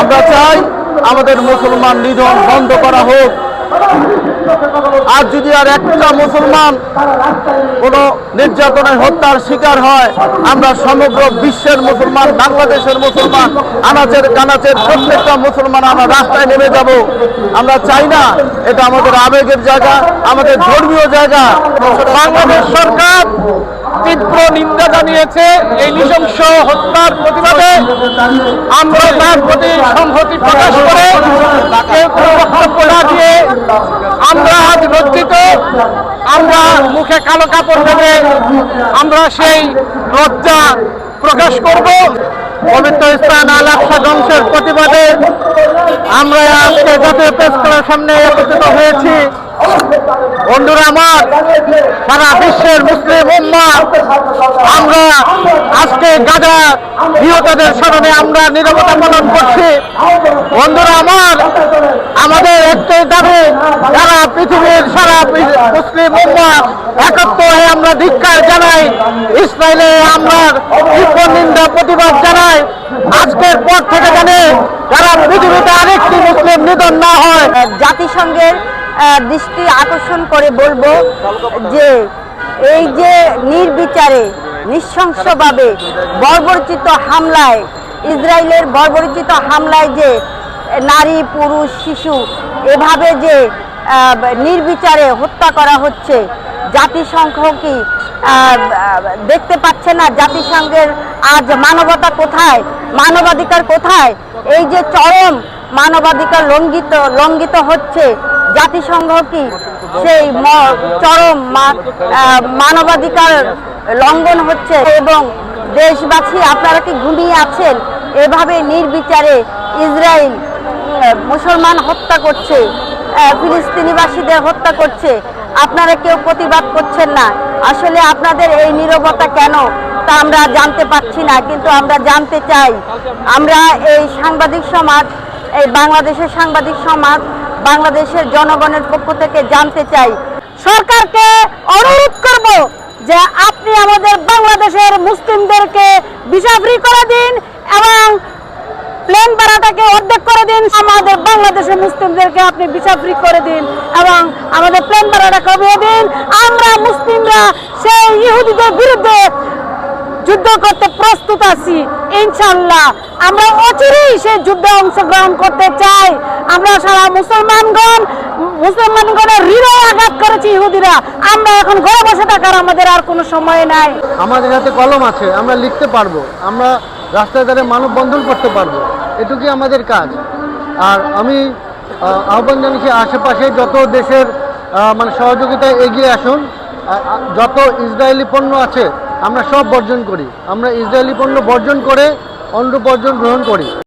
আমরা চাই আমাদের মুসলমান নিধন বন্ধ করা হোক। আর যদি আর একটা মুসলমান কোনো নির্যাতনের হত্যার শিকার হয়, আমরা সমগ্র বিশ্বের মুসলমান, বাংলাদেশের মুসলমান, আনাচের কানাচের প্রত্যেকটা মুসলমান আমরা রাস্তায় নেমে যাব। আমরা চাই না, এটা আমাদের আবেগের জায়গা, আমাদের ধর্মীয় জায়গা। বাংলাদেশ সরকার তীব্র নিন্দা জানিয়েছে এই নৃশংস হত্যার প্রতিবাদে আমরা তার প্রতি সংহতি প্রকাশ করে না দিয়ে আমরা আজ লজ্জিত, আমরা মুখে কালো কাপড় দেবে আমরা সেই লজ্জা প্রকাশ করব। পবিত্র স্থান আল ধ্বংসের প্রতিবাদে আমরা আজকে জাতীয় প্রেস ক্লাবের সামনে একত্রিত হয়েছি। বন্ধুরা আমার, সারা বিশ্বের মুসলিম উম্মা, আমরা আজকে গাজা নিহতদের স্মরণে আমরা নিরবতা পালন করছি। বন্ধুরা আমার, আমাদের একটাই দাবি সারা পৃথিবীর সারা মুসলিম উম্মা একত্র হয়ে আমরা ধিক্কার জানাই, ইসরায়েলে আমরা তীব্র নিন্দা, প্রতিবাদ জানাই। আজকের পর থেকে জানে সারা পৃথিবীতে আরেকটি মুসলিম নিধন না হয়। জাতিসংঘের দৃষ্টি আকর্ষণ করে বলব যে এই যে নির্বিচারে, নৃশংসভাবে বর্বরচিত হামলায়, ইসরায়েলের বর্বরচিত হামলায় যে নারী, পুরুষ, শিশু, এভাবে যে নির্বিচারে হত্যা করা হচ্ছে, জাতিসংঘ কি দেখতে পাচ্ছে না জাতিসংঘের আজ মানবতা কোথায়, মানবাধিকার কোথায়? এই যে চরম মানবাধিকার লঙ্ঘিত লঙ্ঘিত হচ্ছে জাতিসংঘ কি সেই চরম মানবাধিকার লঙ্ঘন হচ্ছে এবং দেশবাসী আপনারা কি ঘুমিয়ে আছেন? এভাবে নির্বিচারে ইসরায়েল মুসলমান হত্যা করছে ফিলিস্তিনিবাসীদের হত্যা করছে, আপনারা কেউ প্রতিবাদ করছেন না। আসলে আপনাদের এই নীরবতা কেন? তা আমরা জানতে পারছি না, কিন্তু আমরা জানতে চাই। আমরা এই সাংবাদিক সমাজ, এই বাংলাদেশের সাংবাদিক সমাজ বাংলাদেশের জনগণের পক্ষ থেকে জানতে চাই, সরকারকে অনুরোধ করব যে আপনি আমাদের বাংলাদেশের মুসলিমদেরকে ভিসা ফ্রি করে দিন এবং প্লেন ভাড়াটাকে অর্ধেক করে দিন। আমাদের বাংলাদেশের মুসলিমদেরকে আপনি ভিসা ফ্রি করে দিন এবং আমাদের প্লেন ভাড়াটা কমিয়ে দিন। আমরা মুসলিমরা সেই ইহুদিদের বিরুদ্ধে যুদ্ধ করতে প্রস্তুত আছি ইনশাল্লাহ আমরা অচিরেই সেই যুদ্ধে অংশগ্রহণ করতে চাই। আমরা সারা মুসলমানগণ মুসলমানগণের হৃদয় আঘাত করেছি ইহুদিরা। আমরা এখন ঘরে বসে থাকার আমাদের আর কোনো সময় নাই। আমাদের হাতে কলম আছে আমরা লিখতে পারব। আমরা রাস্তায় দাঁড়িয়ে মানববন্ধন করতে পারব। এটুকুই আমাদের কাজ। আর আমি আহ, আহ্বান জানিয়েছি আশেপাশে যত দেশের মানে সহযোগিতায় এগিয়ে আসুন যত ইসরায়েলি পণ্য আছে আমরা সব বর্জন করি। আমরা ইসরায়েলি পণ্য বর্জন করে অন্য উপার্জন গ্রহণ করি।